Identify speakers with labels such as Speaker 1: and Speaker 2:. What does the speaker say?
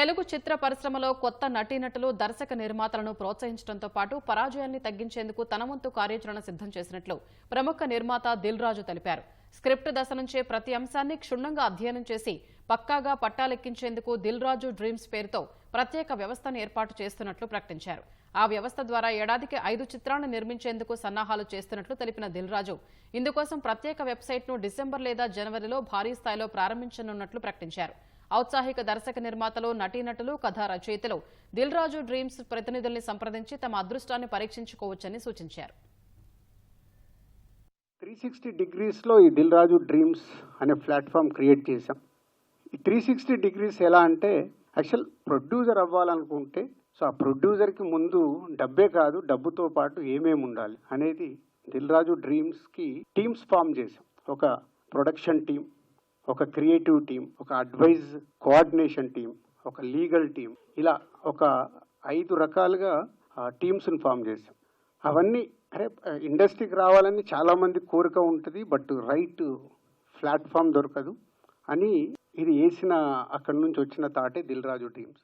Speaker 1: తెలుగు చిత్ర పరిశ్రమలో కొత్త నటీనటులు దర్శక నిర్మాతలను ప్రోత్సహించడంతో పాటు పరాజయాన్ని తగ్గించేందుకు తనవంతు కార్యాచరణ సిద్ధం చేసినట్లు ప్రముఖ నిర్మాత దిల్ రాజు తెలిపారు. స్క్రిప్ట్ దశ నుంచే ప్రతి అంశాన్ని క్షుణ్ణంగా అధ్యయనం చేసి పక్కాగా పట్టాలెక్కించేందుకు దిల్ రాజు డ్రీమ్స్ పేరుతో ప్రత్యేక వ్యవస్థను ఏర్పాటు చేస్తున్నట్లు ప్రకటించారు. ఆ వ్యవస్థ ద్వారా ఏడాదికి ఐదు చిత్రాలను నిర్మించేందుకు సన్నాహాలు చేస్తున్నట్లు తెలిపిన దిల్ రాజు ఇందుకోసం ప్రత్యేక వెబ్సైట్ను డిసెంబర్ లేదా జనవరిలో భారీ స్థాయిలో ప్రారంభించనున్నట్లు ప్రకటించారు. ఔత్సాహిక దర్శక నిర్మాతలు నటీనటులు కథా రచయితలు దిల్ రాజు డ్రీమ్స్ ప్రతినిధుల్ని సంప్రదించి తమ అదృష్టాన్ని పరీక్షించుకోవచ్చని సూచించారు.
Speaker 2: త్రీ సిక్స్టీ డిగ్రీస్లో ఈ దిల్ రాజు డ్రీమ్స్ అనే ప్లాట్ఫామ్ క్రియేట్ చేశాం. ఈ త్రీ సిక్స్టీ డిగ్రీస్ ఎలా అంటే యాక్చువల్ ప్రొడ్యూసర్ అవ్వాలనుకుంటే సో ఆ ప్రొడ్యూసర్కి ముందు డబ్బే కాదు డబ్బుతో పాటు ఏమేమి ఉండాలి అనేది దిల్ రాజు డ్రీమ్స్కి టీమ్స్ ఫామ్ చేశాం. ఒక ప్రొడక్షన్ టీం ఒక క్రియేటివ్ టీం ఒక అడ్వైజ్ కోఆర్డినేషన్ టీం ఒక లీగల్ టీం ఇలా ఒక ఐదు రకాలుగా టీమ్స్ని ఫామ్ చేశాం. అవన్నీ అరే ఇండస్ట్రీకి రావాలని చాలామంది కోరిక ఉంటుంది బట్ రైట్ ప్లాట్ఫామ్ దొరకదు అని ఇది వేసిన అక్కడి నుంచి వచ్చిన తాటే దిల్ రాజు టీమ్స్